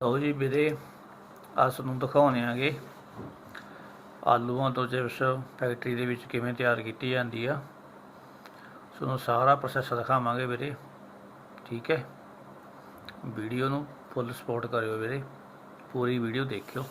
ਲਓ ਜੀ ਵੀਰੇ ਅੱਜ ਤੁਹਾਨੂੰ ਦਿਖਾਉਣੇ ਆਗੇ। ਆਲੂਆਂ ਤੋਂ ਚਿਪਸ ਫੈਕਟਰੀ ਦੇ ਵਿੱਚ ਕਿਵੇਂ ਤਿਆਰ ਕੀਤੀ ਜਾਂਦੀ ਆ। ਤੁਹਾਨੂੰ ਸਾਰਾ ਪ੍ਰੋਸੈਸ ਦਿਖਾਵਾਂਗੇ ਵੀਰੇ, ਠੀਕ ਹੈ? ਵੀਡੀਓ ਨੂੰ ਫੁੱਲ ਸਪੋਰਟ ਕਰਿਓ ਵੀਰੇ, ਪੂਰੀ ਵੀਡੀਓ ਦੇਖਿਓ।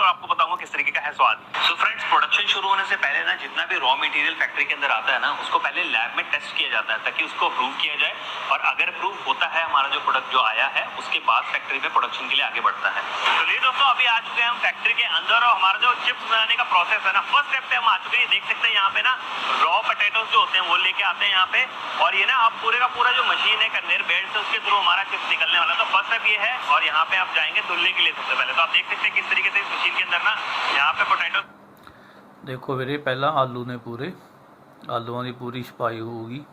और आपको बताऊँगा किस तरीके का है स्वाद। सो फ्रेंड्स प्रोडक्शन शुरू होने से पहले ना, जितना भी रॉ मटेरियल फैक्ट्री के अंदर आता है ना, उसको पहले लैब में टेस्ट किया जाता है, ताकि उसको अप्रूव किया जाए। और अगर अप्रूव होता है हमारा जो प्रोडक्ट जो आया है, उसके बाद फैक्ट्री में प्रोडक्शन के लिए आगे बढ़ता है। तो ये दोस्तों, अभी आ चुके हैं हम फैक्ट्री के अंदर, और हमारा जो चिप्स बनाने का प्रोसेस है ना फ़र्स्ट स्टेप पे हम आ चुके हैं। देख सकते हैं यहाँ पे ना रॉ पोटेटोज जो होते हैं, वो लेके आते हैं यहाँ पे। और ये ना अब पूरे का पूरा जो मशीन है कन्वेयर बेल्ट से उसके थ्रू हमारा चिप्स निकलने वाला तो फ़र्स्ट स्टेप ये है, और यहाँ पे आप जाएँगे धुलने के लिए सबसे पहले। तो आप देख सकते हैं किस तरीके से इस के अंदर ना यहाँ पे पोटैटो ਦੇਖੋ ਵੀਰੇ ਪਹਿਲਾਂ ਆਲੂ ਨੇ ਪੂਰੇ ਆਲੂਆਂ ਦੀ ਪੂਰੀ ਸਫਾਈ ਹੋਊਗੀ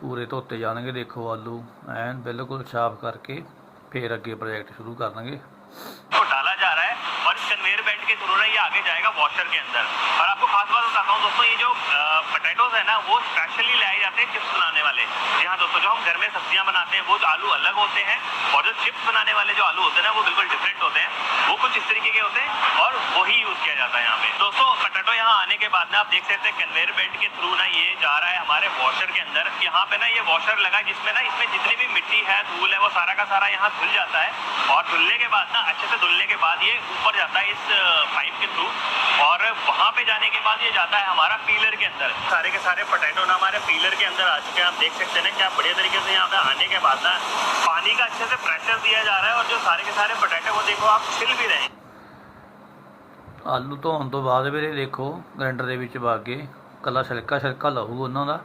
ਪੂਰੇ ਧੋਤੇ ਜਾਣਗੇ ਦੇਖੋ ਆਲੂ ਐਨ ਬਿਲਕੁਲ ਸਾਫ਼ ਕਰਕੇ ਫੇਰ ਅੱਗੇ ਪ੍ਰੋਜੈਕਟ ਸ਼ੁਰੂ ਕਰਨਗੇ को डाला जा रहा है और इस कन्वेयर बेल्ट के थ्रू ना ये आगे जाएगा वॉशर के अंदर और आपको खास बात बताता हूँ दोस्तों ये जो पोटैटोज है ना वो स्पेशली लाए जाते हैं चिप्स बनाने वाले जी हाँ दोस्तों जो हम घर में सब्जियां बनाते हैं वो जो आलू अलग होते हैं और जो चिप्स बनाने वाले जो आलू होते हैं ना वो बिल्कुल डिफरेंट होते हैं वो कुछ इस तरीके के होते हैं और वही यूज़ किया जाता है यहाँ पे। दोस्तों, पोटैटो यहाँ आने के बाद ना आप देख सकते हैं कन्वेयर बेल्ट के थ्रू ना ये जा रहा है हमारे वॉशर के अंदर। यहाँ पे ना ये वॉशर लगा जिसमें ना इसमें जितनी भी मिट्टी है, धूल है, वो सारा का सारा यहाँ धुल जाता है। और धुलने के बाद ना, अच्छे से धुलने के बाद ये ऊपर जाता है इस पाइप के थ्रू और वहाँ पे जाने के बाद ये जाता है हमारा पीलर के अंदर। सारे के सारे पटेटो ना हमारे पीलर के अंदर आ चुके हैं। आप देख सकते हैं क्या बढ़िया तरीके से यहाँ पे आने के बाद ना पानी का अच्छे से प्रेशर दिया जा रहा है। और जो सारे के सारे पटेटो वो देखो आप छिल भी रहे हैं ਆਲੂ ਧੋਣ ਤੋਂ ਬਾਅਦ ਵੀਰੇ ਦੇਖੋ ਗ੍ਰਾਈਂਡਰ ਦੇ ਵਿੱਚ ਪਾ ਕੇ ਕੱਲਾ ਛਿਲਕਾ ਛਿਲਕਾ ਲਹੂ ਉਹਨਾਂ ਦਾ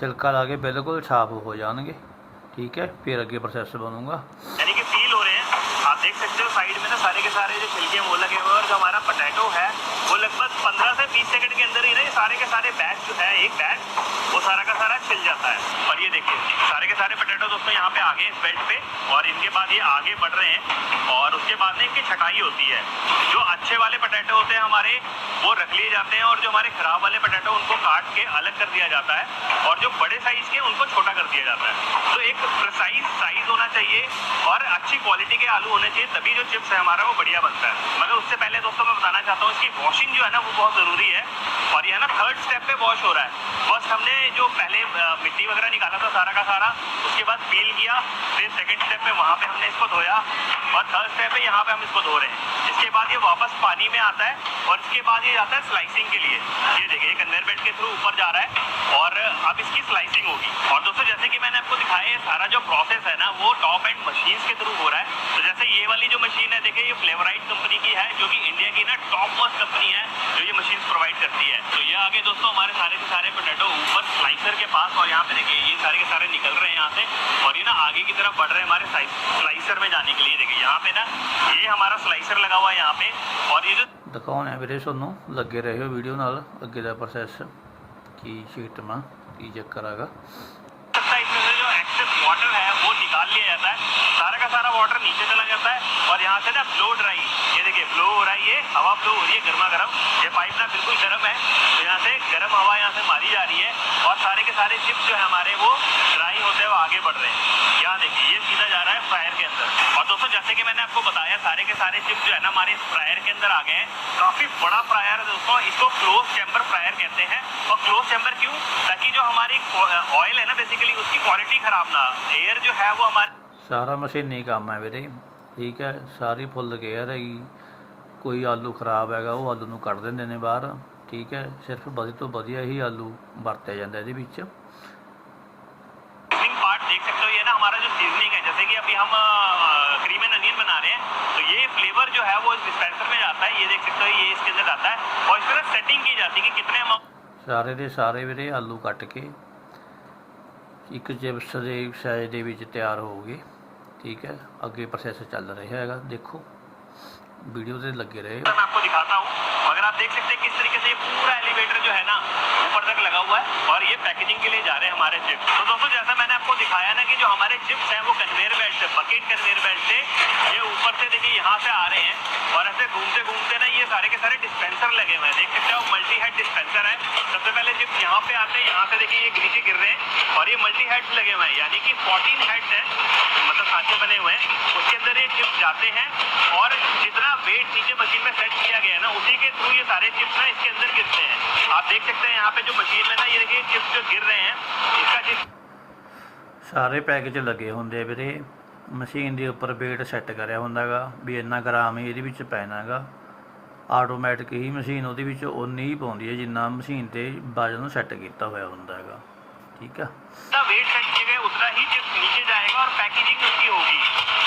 ਛਿਲਕਾ ਲਾ ਕੇ ਬਿਲਕੁਲ ਸਾਫ਼ ਹੋ ਜਾਣਗੇ ਠੀਕ ਹੈ ਫਿਰ ਅੱਗੇ ਪ੍ਰੋਸੈਸ ਬਣੂਗਾ यानी कि फील हो रहे हैं आप देख सकते हो साइड में ना सारे के सारे जो छिलके सारे के सारे बैच जो है, एक बैच वो सारा का सारा छिल जाता है। और ये देखिए, सारे के सारे पटेटो दोस्तों यहाँ पे आगे इस बेल्ट पे, और इनके बाद ये आगे बढ़ रहे हैं, और उसके बाद में इनकी छटाई होती है। जो अच्छे वाले पोटैटो होते हैं हमारे, वो रख लिए जाते हैं और जो हमारे खराब वाले पटेटो उनको काट के अलग कर दिया जाता है और जो बड़े साइज़ के उनको छोटा कर दिया जाता है। तो एक प्रिसाइज साइज़ होना चाहिए और अच्छी क्वालिटी के आलू होने चाहिए, तभी जो चिप्स है हमारा वो बढ़िया बनता है। मगर उससे पहले दोस्तों मैं बताना चाहता हूँ, इसकी वॉशिंग जो है ना, वो बहुत ज़रूरी है और ये है ना थर्ड स्टेप पे वॉश हो रहा है। फ़र्स्ट हमने जो पहले मिट्टी वगैरह निकाला था सारा का सारा, उसके बाद पील किया, फिर सेकंड स्टेप पे वहाँ पे हमने इसको धोया और थर्ड स्टेप पे यहाँ पे हम इसको धो रहे हैं। इसके बाद ये वापस पानी में आता है और इसके बाद ये जाता है स्लाइसिंग के लिए। ये देखिए कन्वेयर बेल्ट के थ्रू ऊपर जा रहा है और अब इसकी स्लाइसिंग होगी। और दोस्तों, जैसे कि मैंने आपको दिखाया, ये सारा जो प्रोसेस है ना, वो टॉप एंड मशीन के थ्रू हो रहा है। तो जैसे ये वाली जो मशीन है, देखिए, ये फ्लेवराइट कंपनी की है, जो कि इंडिया की ना टॉप मोस्ट कंपनी है जो ये मशीन प्रोवाइड करती है तो ये आगे दोस्तों हमारे सारे के सारे पोटैटो ऊपर स्लाइसर के पास और यहाँ पे देखिए ये सारे के सारे निकल रहे हैं यहाँ से और ये ना आगे की तरफ बढ़ रहे हैं हमारे स्लाइसर में जाने के लिए देखिए यहाँ पे ना ये हमारा स्लाइसर लगा हुआ है यहाँ पे और ये जो ਦਿਖਾਉਣੇ ਆ ਵੀਰੇ ਤੁਹਾਨੂੰ ਲੱਗੇ ਰਹੋ ਵੀਡੀਓ ਨਾਲ ਅੱਗੇ ਦਾ ਪ੍ਰੋਸੈਸ ਕੀ ਸਿਸਟਮ ਆ ਕੀ ਚੱਕਰ ਹੈਗਾ सकता है इसमें से जो एक्सेस वाटर है वो निकाल लिया जाता है सारा का सारा वाटर नीचे चला जाता है और यहाँ से ना ब्लो ड्राई ये देखिए ब्लो हो रहा है ये हवा ब्लो हो रही है गर्मा गर्म ये पाइप ना बिल्कुल गर्म है सारे के सारे चिप्स जो है हमारे वो ड्राई होते हुए आगे बढ़ रहे हैं यहाँ देखिए ये सीधा जा रहा है फ्रायर के अंदर और दोस्तों जैसे कि मैंने आपको बताया सारे के सारे चिप्स जो है ना हमारे फ्रायर के अंदर आ गए हैं काफी बड़ा फ्रायर है दोस्तों इसको क्लोज चैम्बर फ्रायर कहते हैं और क्लोज चैम्बर क्यों ताकि जो हमारी ऑयल है ना बेसिकली उसकी क्वालिटी खराब ना एयर जो है वो हमारे ਸਾਰਾ ਮਸ਼ੀਨੀ ਕੰਮ ਹੈ ਵੀਰੇ ਠੀਕ ਹੈ ਸਾਰੀ ਫੁੱਲ ਕੇਅਰ ਹੈਗੀ ਕੋਈ ਆਲੂ ਖਰਾਬ ਹੈਗਾ ਉਹ ਆਲੂ ਨੂੰ ਕੱਢ ਦਿੰਦੇ ਨੇ ਬਾਹਰ ਠੀਕ ਹੈ ਸਿਰਫ ਵਧੀਆ ਤੋਂ ਵਧੀਆ ਹੀ ਆਲੂ ਵਰਤਿਆ ਜਾਂਦਾ ਇਹਦੇ ਵਿੱਚ सीजनिंग पार्ट देख सकते हो ये ना हमारा जो सीजनिंग है जैसे कि अभी हम क्रीम एंड अनियन बना रहे हैं तो ये फ्लेवर जो है वो इस डिस्पेंसर में जाता है ये देख सकते हो ये इसके अंदर जाता है और इस तरह सेटिंग की जाती है कि कितने अमाउंट ਸਾਰੇ ਦੇ ਸਾਰੇ ਵੀਰੇ ਆਲੂ ਕੱਟ ਕੇ ਇੱਕ ਚਿਪਸ ਦੇ ਸਾਈਜ਼ ਦੇ ਵਿੱਚ ਤਿਆਰ ਹੋਊਗੇ ਠੀਕ ਹੈ ਅੱਗੇ ਪ੍ਰੋਸੈਸ ਚੱਲ ਰਿਹਾ ਹੈਗਾ ਦੇਖੋ ਵੀਡੀਓ ਤੇ ਲੱਗੇ ਰਹੇ मैं आपको दिखाता हूँ मगर आप देख सकते हैं किस तरीके से ये पूरा एलिवेटर जो है ना ऊपर तक लगा हुआ है और ये पैकेजिंग के लिए जा रहे हैं हमारे चिप्स तो दोस्तों, जैसा मैंने दिखाया ना कि जो हमारे चिप्स हैं वो कन्वेयर बेल्ट से बकेट कन्वेयर बेल्ट से ये ऊपर से देखिए यहाँ से आ रहे हैं। और ऐसे घूमते घूमते ना ये सारे के सारे डिस्पेंसर लगे हुए हैं। देख सकते हो मल्टी हेड डिस्पेंसर है। सबसे पहले चिप्स यहाँ पे आते हैं, यहाँ से देखिए ये नीचे गिर रहे हैं। और ये मल्टी हेड्स लगे हुए हैं, यानी कि 14 हेड्स हैं मतलब सांचे बने हुए हैं। उसके अंदर ये चिप्स जाते हैं, और जितना वेट नीचे मशीन में सेट किया गया है ना, उसी के थ्रू ये सारे चिप्स ना इसके अंदर गिरते हैं। आप देख सकते हैं यहाँ पे जो मशीन में ना ये देखिए चिप्स जो गिर रहे हैं, इसका जिस ਸਾਰੇ ਪੈਕੇਜ ਲੱਗੇ ਹੁੰਦੇ ਆ ਵੀਰੇ ਮਸ਼ੀਨ ਦੇ ਉੱਪਰ weight ਸੈੱਟ ਕਰਿਆ ਹੁੰਦਾਗਾ ਵੀ ਇੰਨਾ ਗ੍ਰਾਮ ਹੀ ਇਹਦੇ ਵਿੱਚ ਪੈਣਾਗਾ ਆਟੋਮੈਟਿਕ ਹੀ ਮਸ਼ੀਨ ਉਹਦੇ ਵਿੱਚ ਉਨੀ ਹੀ ਪਾਉਂਦੀ ਹੈ ਜਿੰਨਾ ਮਸ਼ੀਨ ਤੇ ਵਜਨ ਨੂੰ ਸੈੱਟ ਕੀਤਾ ਹੋਇਆ ਹੁੰਦਾ ਹੈਗਾ ਠੀਕ ਆ जितना वेट सेट किए गए उतना ही चिप्स नीचे जाएगा और पैकेजिंग उसकी होगी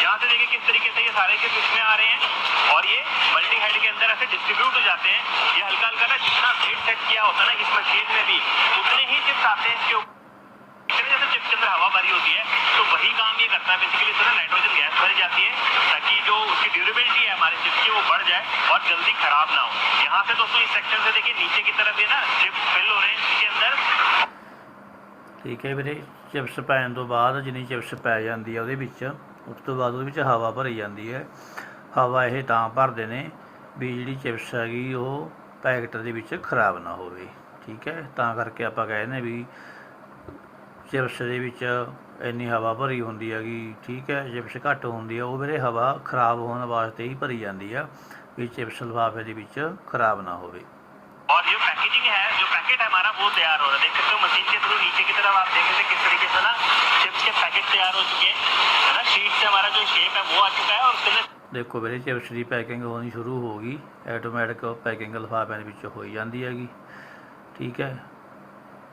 यहाँ से देखिए किस तरीके से ये सारे चिप्स इसमें आ रहे हैं और ये मल्टी हेड के अंदर ऐसे डिस्ट्रीब्यूट हो जाते हैं ये हल्का हल्का ना जितना वेट सेट किया होता है ना इस मशीन में भी उतने ही चिप्स आते हैं इसके ऊपर इतने जैसे चिप्स के अंदर हवा भरी होती है तो वही काम ये करता है बेसिकली इसमें नाइट्रोजन गैस भरी जाती है ताकि जो उसकी ड्यूरेबिलिटी है हमारे चिप्स की वो बढ़ जाए और जल्दी खराब ना हो यहाँ से दोस्तों इस सेक्शन से देखिए नीचे की तरफ ये ना चिप्स फिल हो रहे हैं इसके अंदर ਠੀਕ ਹੈ ਵੀਰੇ ਚਿਪਸ ਪੈਣ ਤੋਂ ਬਾਅਦ ਜਿੰਨੀ ਚਿਪਸ ਪੈ ਜਾਂਦੀ ਹੈ ਉਹਦੇ ਵਿੱਚ ਉਸ ਤੋਂ ਬਾਅਦ ਉਹਦੇ ਵਿੱਚ ਹਵਾ ਭਰੀ ਜਾਂਦੀ ਹੈ ਹਵਾ ਇਹ ਤਾਂ ਭਰਦੇ ਨੇ ਵੀ ਜਿਹੜੀ ਚਿਪਸ ਹੈਗੀ ਉਹ ਪੈਕਟ ਦੇ ਵਿੱਚ ਖਰਾਬ ਨਾ ਹੋਵੇ ਠੀਕ ਹੈ ਤਾਂ ਕਰਕੇ ਆਪਾਂ ਕਹਿੰਦੇ ਵੀ ਚਿਪਸ ਦੇ ਵਿੱਚ ਇੰਨੀ ਹਵਾ ਭਰੀ ਹੁੰਦੀ ਹੈਗੀ ਠੀਕ ਹੈ ਚਿਪਸ ਘੱਟ ਹੁੰਦੀ ਹੈ ਉਹ ਵੀਰੇ ਹਵਾ ਖਰਾਬ ਹੋਣ ਵਾਸਤੇ ਹੀ ਭਰੀ ਜਾਂਦੀ ਆ ਵੀ ਚਿਪਸ ਲਿਫਾਫੇ ਦੇ ਵਿੱਚ ਖਰਾਬ ਨਾ ਹੋਵੇ और जो पैकेजिंग है जो पैकेट है हमारा वो तैयार हो रहा है देख सकते हो मशीन के थ्रू नीचे की तरफ आप देख सकते हैं किस तरीके से ना चिप्स के पैकेट तैयार हो चुके हैं है ना शीट से हमारा जो शेप है वो आ चुका है और उसके अंदर ਦੇਖੋ ਵੀਰੇ ਚਿਪਸ ਦੀ ਪੈਕਿੰਗ ਹੋਣੀ ਸ਼ੁਰੂ ਹੋ ਗਈ ਆਟੋਮੈਟਿਕ ਪੈਕਿੰਗ ਲਿਫਾਫਿਆਂ ਦੇ ਵਿੱਚ ਹੋਈ ਜਾਂਦੀ ਹੈਗੀ ਠੀਕ ਹੈ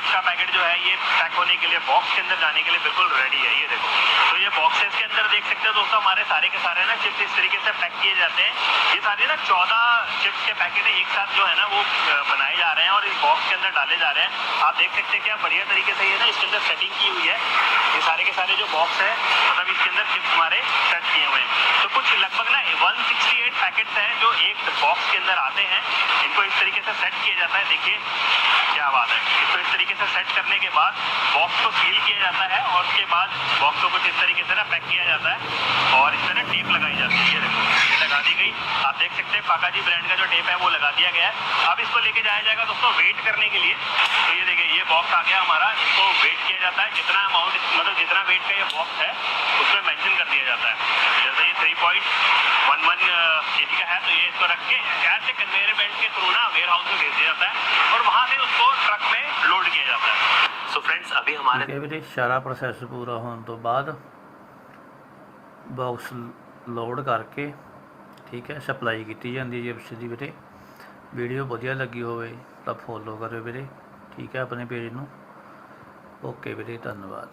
ये चिप्स का पैकेट जो है, ये पैक होने के लिए बॉक्स के अंदर जाने के लिए बिल्कुल रेडी है ये देखो। तो ये बॉक्सेस के अंदर देख सकते हो दोस्तों, हमारे सारे के सारे ना चिप्स इस तरीके से पैक किए जाते हैं। ये सारे ना चौदह चिप्स के पैकेट एक साथ जो है ना वो बनाए जा रहे हैं और इस बॉक्स के अंदर डाले जा रहे हैं। आप देख सकते हैं क्या बढ़िया तरीके से ये ना इसके अंदर सेटिंग की हुई है। ये सारे के सारे जो बॉक्स है मतलब इसके अंदर चिप्स हमारे सेट किए हुए हैं। कुछ लगभग ना 168 पैकेट्स हैं जो एक बॉक्स के अंदर आते हैं। इनको इस तरीके से सेट किया जाता है। देखिए, क्या बात है। इसको इस तरीके से सेट करने के बाद बॉक्स को सील किया जाता है और उसके बाद बॉक्स को कुछ इस तरीके से ना पैक किया जाता है और इस तरह टेप लगाई जाती है। ये देखो, ये लगा दी गई। आप देख सकते हैं, पाका जी ब्रांड का जो टेप है, वो लगा दिया गया है। अब इसको लेके जाया जाएगा दोस्तों वेट करने के लिए। तो ये देखिए, ये बॉक्स आ गया हमारा। इसको वेट किया जाता है। जितना अमाउंट मतलब जितना वेट का ये बॉक्स है, उसमें मैंशन कर दिया जाता है। ये थ्री पॉइंट वन वन के जी का है तो ये इसको रख के ऐसे कन्वेयर बेल्ट के थ्रू ना वेयर हाउस में भेज दिया जाता है और वहाँ से उसको ट्रक में लोड किया जाता है सो फ्रेंड्स अभी हमारे ਠੀਕ ਹੈ ਵੀਰੇ ਸਾਰਾ ਪ੍ਰੋਸੈਸ ਪੂਰਾ ਹੋਣ ਤੋਂ ਬਾਅਦ ਬਾਕਸ ਲੋਡ ਕਰਕੇ ਠੀਕ ਹੈ ਸਪਲਾਈ ਕੀਤੀ ਜਾਂਦੀ ਹੈ ਜਿਪਸ ਦੀ ਵੀਰੇ ਵੀਡੀਓ ਵਧੀਆ ਲੱਗੀ ਹੋਵੇ ਤਾਂ ਫੋਲੋ ਕਰਿਓ ਵੀਰੇ ਠੀਕ ਹੈ ਆਪਣੇ ਪੇਜ ਨੂੰ ਓਕੇ ਵੀਰੇ ਧੰਨਵਾਦ